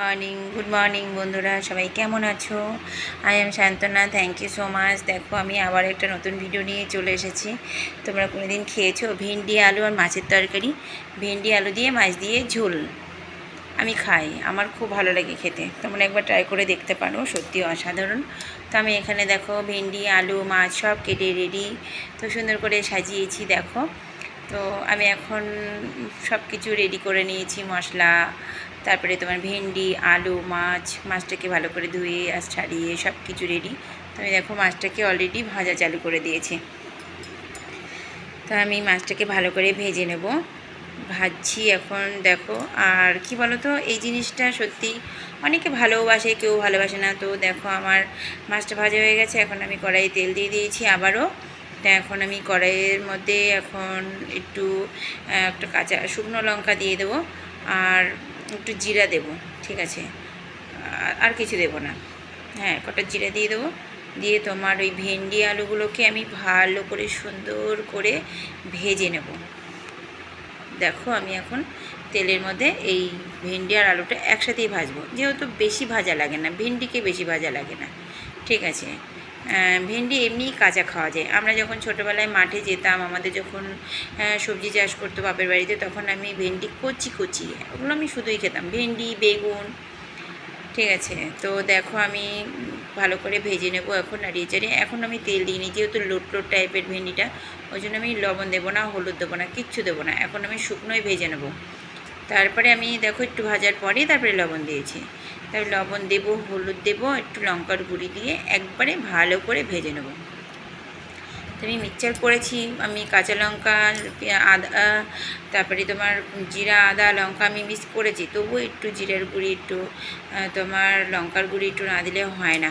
Morning good morning বন্ধুরা, সবাই কেমন আছো? I am Shantana thank you so much দেখো, আমি আবার একটা নতুন ভিডিও নিয়ে চলে এসেছি। তোমরা কোনোদিন খেয়েছো ভেন্ডি, আলু আর মাছের তরকারি? ভেন্ডি, আলু দিয়ে, মাছ দিয়ে ঝোল। আমি খাই, আমার খুব ভালো লাগে খেতে। তোমরা একবার ট্রাই করে দেখতে পারো সত্যি অসাধারণ। তো আমি এখানে দেখো, ভেন্ডি, আলু, মাছ সব কেটে রেডি তো সুন্দর করে সাজিয়েছি, দেখো। তো আমি এখন সব কিছু রেডি করে নিয়েছি, মশলা তারপরে তোমার ভেন্ডি, আলু, মাছ, মাছটাকে ভালো করে ধুয়ে আর ছাড়িয়ে সব কিছু রেডি তো আমি দেখো মাছটাকে অলরেডি ভাজা চালু করে দিয়েছি। তো আমি মাছটাকে ভালো করে ভেজে নেব। ভাজছি এখন, দেখো, আর কি বলো তো এই জিনিসটা সত্যি অনেকে ভালোবাসে, কেউ ভালোবাসে না। তো দেখো আমার মাছটা ভাজা হয়ে গেছে, এখন আমি কড়াইয়ে তেল দিয়ে দিয়েছি আবারও। তা এখন আমি কড়াইয়ের মধ্যে এখন একটু একটা কাঁচা শুকনো লঙ্কা দিয়ে দেবো। আর একটু জিরা দেব, ঠিক আছে? আর- কিছু দেব না। হ্যাঁ কটা জিরা দিয়ে দেবো। দিয়ে তোমার ওই ভেন্ডি আলুগুলোকে আমি ভালো করে সুন্দর করে ভেজে নেব। দেখো, আমি এখন তেলের মধ্যে এই ভেন্ডি আর আলুটা একসাথেই ভাজবো। যেহেতু বেশি ভাজা লাগে না, ভেন্ডিকে বেশি ভাজা লাগে না, ঠিক আছে? ভেন্ডি এমনিই কাঁচা খাওয়া যায়। আমরা যখন ছোটোবেলায় মাঠে যেতাম, আমাদের যখন সবজি চাষ করতো বাপের বাড়িতে, তখন আমি ভেন্ডি কচি কচি ওগুলো আমি শুধুই খেতাম। ভেন্ডি, বেগুন, ঠিক আছে? তো দেখো আমি ভালো করে ভেজে নেব এখন নাড়িয়ে চাড়িয়ে এখন আমি তেল দিইনি যেহেতু লোট লোট টাইপের ভেন্ডিটা, ওই জন্য আমি লবণ দেবো না, হলুদ দেবো না, কিচ্ছু দেবো না। এখন আমি শুকনোই ভেজে নেব। তারপরে আমি দেখো একটু ভাজার পরেই তারপরে লবণ দিয়েছি। তারপরে লবণ দেবো, হলুদ দেবো, একটু লঙ্কার গুঁড়ি দিয়ে একবারে ভালো করে ভেজে নেব। আমি মিক্সচার করেছি, আমি কাঁচা লঙ্কা আদা, তারপরে তোমার জিরা, আদা, লঙ্কা আমি মিক্স করেছি, তবুও একটু জিরার গুঁড়ি, একটু তোমার লঙ্কার গুঁড়ি একটু না দিলে হয় না,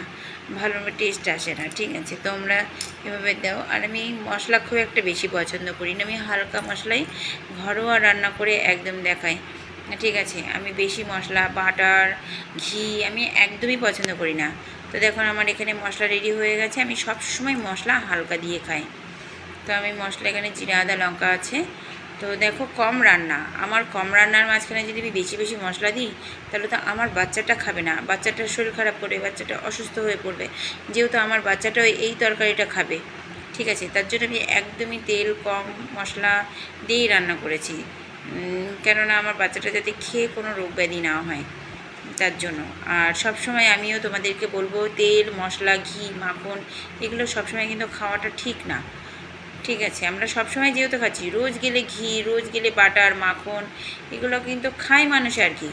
ভালো টেস্ট আসে না, ঠিক আছে? তোমরা এভাবে দাও, আর আমি মশলা খুব একটা বেশি পছন্দ করি না, আমি হালকা মশলাই ঘরোয়া রান্না করে একদম দেখাই। ঠিক আছে। আমি বেশি মশলা, বাটার, ঘি আমি একদমই পছন্দ করি না। তো দেখুন, আমার এখানে মশলা রেডি হয়ে গেছে। আমি সব সময় মশলা হালকা দিয়ে খাই। তো আমি মশলা এখানে জিরা, আদা, লঙ্কা আছে। তো দেখো, কম রান্না। আমার কম রান্নার মাঝখানে যদি আমি বেশি বেশি মশলা দিই, তাহলে তো আমার বাচ্চাটা খাবে না। বাচ্চাটার শরীর খারাপ করবে বাচ্চাটা অসুস্থ হয়ে পড়বে। যেহেতু আমার বাচ্চাটা এই তরকারিটা খাবে। ঠিক আছে, তার জন্য আমি একদমই তেল, কম মশলা দিয়েই রান্না করেছি। কেননা আমার বাচ্চাটা যাতে খেয়ে কোনো রোগ ব্যাধি না হয়, তার জন্য। আর সব সময় আমিও তোমাদেরকে বলব, তেল, মশলা, ঘি, মাখন, এগুলো সবসময় কিন্তু খাওয়াটা ঠিক না। ঠিক আছে, আমরা সবসময় যেহেতু খাচ্ছি, রোজ গেলে ঘি, রোজ গেলে বাটার, মাখন, এগুলো কিন্তু খায় মানুষ আর কি।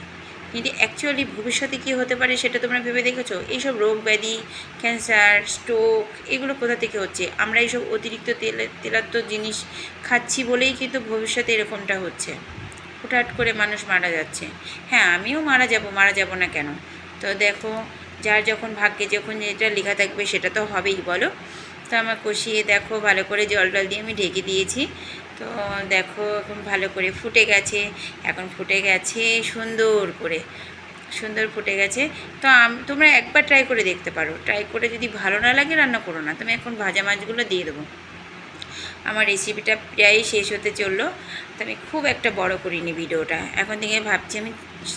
কিন্তু অ্যাকচুয়ালি ভবিষ্যতে কী হতে পারে সেটা তোমরা ভেবে দেখেছ? এইসব রোগ ব্যাধি ক্যান্সার স্ট্রোক এগুলো কোথা থেকে হচ্ছে? আমরা এইসব অতিরিক্ত তেল তেলাত্ম জিনিস খাচ্ছি বলেই কিন্তু ভবিষ্যতে এরকমটা হচ্ছে। হুটহাট করে মানুষ মারা যাচ্ছে। হ্যাঁ আমিও মারা যাব মারা যাব না কেন? তো দেখো, যার যখন ভাগ্যে যখন যেটা লেখা থাকবে সেটা তো হবেই, বলো? তো আমার কষিয়ে দেখো, ভালো করে জল টল দিয়ে আমি ঢেকে দিয়েছি। তো দেখো, এখন ভালো করে ফুটে গেছে। এখন ফুটে গেছে সুন্দর করে। সুন্দর ফুটে গেছে। তো তোমরা একবার ট্রাই করে দেখতে পারো। ট্রাই করে যদি ভালো না লাগে, রান্না করো না। তুমি এখন ভাজা মাছগুলো দিয়ে দেবো। আমার রেসিপিটা প্রায় শেষ হতে চলল। তো আমি খুব একটা বড় করিনি ভিডিওটা। এখন থেকে ভাবছি আমি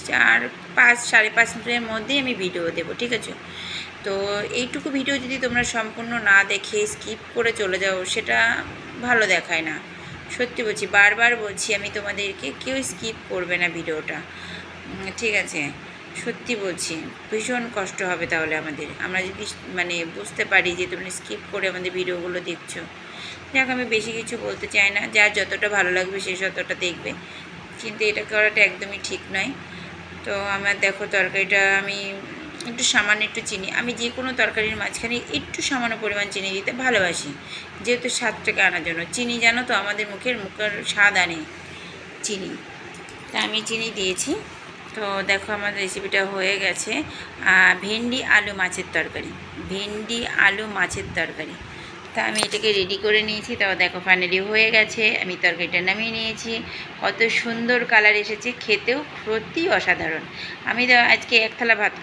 চার, পাঁচ, সাড়ে পাঁচ মিনিটের মধ্যেই আমি ভিডিও দেবো, ঠিক আছে? তো এইটুকু ভিডিও যদি তোমরা সম্পূর্ণ না দেখে স্কিপ করে চলে যাও, সেটা ভালো দেখায় না। সত্যি বলছি, বারবার বলছি আমি তোমাদেরকে, কেউ স্কিপ করবে না ভিডিওটা। ঠিক আছে? সত্যি বলছি, ভীষণ কষ্ট হবে তাহলে আমাদের। আমরা যদি মানে বুঝতে পারি যে তোমরা স্কিপ করে আমাদের ভিডিওগুলো দেখছ। যাক, আমি বেশি কিছু বলতে চাই না। যার যতটা ভালো লাগবে, সে ততটা দেখবে। কিন্তু এটা করাটা একদমই ঠিক নয়। তো আমার দেখো, তরকারিটা আমি একটু সামান্য একটু চিনি। আমি যে কোনো তরকারির মাঝখানে একটু সামান্য পরিমাণ চিনি দিতে ভালোবাসি। যেহেতু স্বাদটাকে আনার জন্য। চিনি জানো তো, আমাদের মুখের মুখের স্বাদ আনে চিনি। তা আমি চিনি দিয়েছি। তো দেখো আমার রেসিপিটা হয়ে গেছে। ভেন্ডি, আলু, মাছের তরকারি। ভেন্ডি, আলু, মাছের তরকারি। তা আমি এটাকে রেডি করে নিয়েছি। তাও দেখো ফাইনালি হয়ে গেছে। আমি তরকারিটা নামিয়ে নিয়েছি। কত সুন্দর কালার এসেছে। খেতেও সত্যি অসাধারণ। আমি আজকে এক থালা ভাত